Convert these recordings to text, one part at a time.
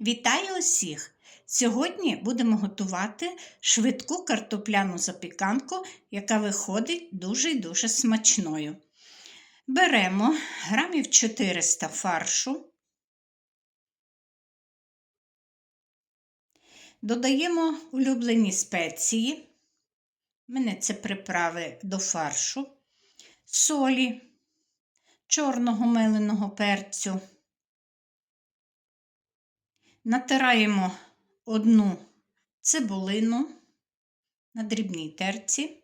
Вітаю усіх! Сьогодні будемо готувати швидку картопляну запіканку, яка виходить дуже і дуже смачною. Беремо грамів 400 фаршу, додаємо улюблені спеції. У мене це приправи до фаршу, солі, чорного меленого перцю. Натираємо одну цибулину на дрібній терці,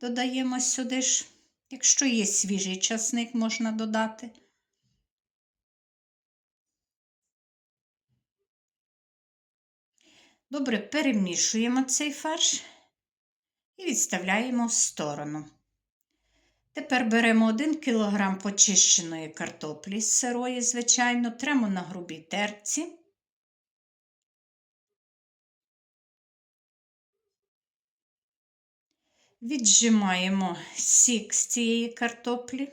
додаємо сюди ж, якщо є свіжий часник, можна додати. Добре перемішуємо цей фарш і відставляємо в сторону. Тепер беремо 1 кг почищеної картоплі з сирої, звичайно, тремо на грубій терці. Віджимаємо сік з цієї картоплі.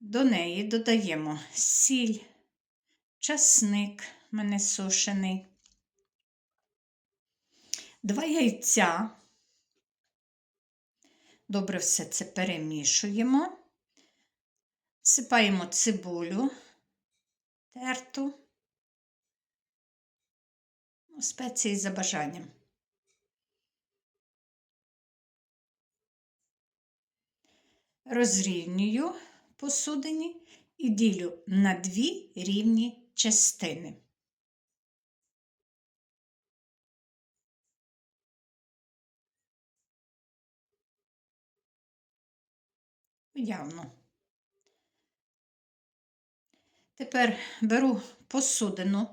До неї додаємо сіль, часник, мене сушений, два яйця. Добре все це перемішуємо, всипаємо цибулю терту, ну, спеції за бажанням. Розрівнюю посудині і ділю на дві рівні частини. Явно. Тепер беру посудину,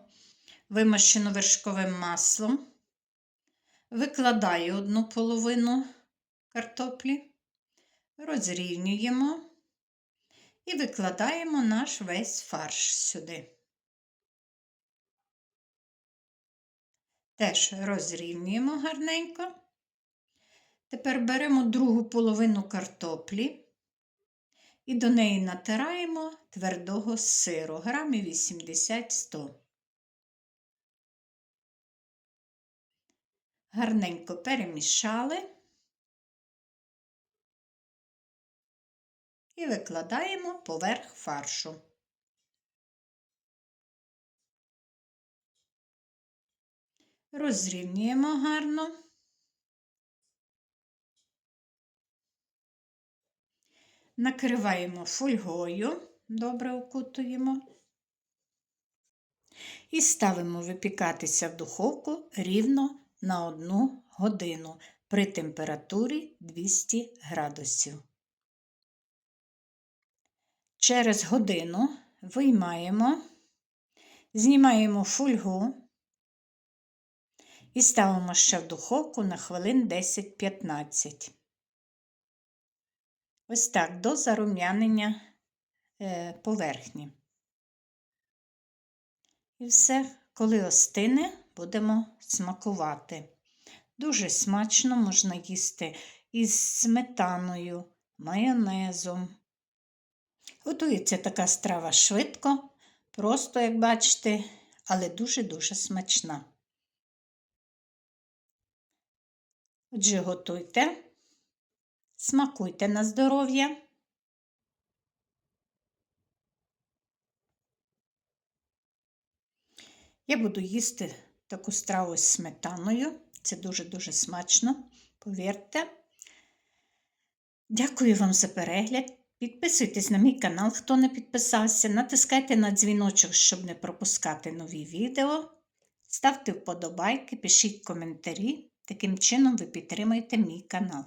вимащену вершковим маслом, викладаю одну половину картоплі, розрівнюємо і викладаємо наш весь фарш сюди. Теж розрівнюємо гарненько. Тепер беремо другу половину картоплі і до неї натираємо твердого сиру, грамів 80-100. Гарненько перемішали і викладаємо поверх фаршу. Розрівнюємо гарно. Накриваємо фольгою, добре окутуємо. І ставимо випікатися в духовку рівно на 1 годину при температурі 200 градусів. Через годину виймаємо, знімаємо фольгу і ставимо ще в духовку на хвилин 10-15. Ось так, до зарум'янення е, поверхні. І все, коли остине, будемо смакувати. Дуже смачно можна їсти із сметаною, майонезом. Готується така страва швидко, просто, як бачите, але дуже-дуже смачна. Отже, готуйте. Смакуйте на здоров'я. Я буду їсти таку страву з сметаною. Це дуже-дуже смачно, повірте. Дякую вам за перегляд. Підписуйтесь на мій канал, хто не підписався. Натискайте на дзвіночок, щоб не пропускати нові відео. Ставте вподобайки, пишіть коментарі. Таким чином ви підтримуєте мій канал.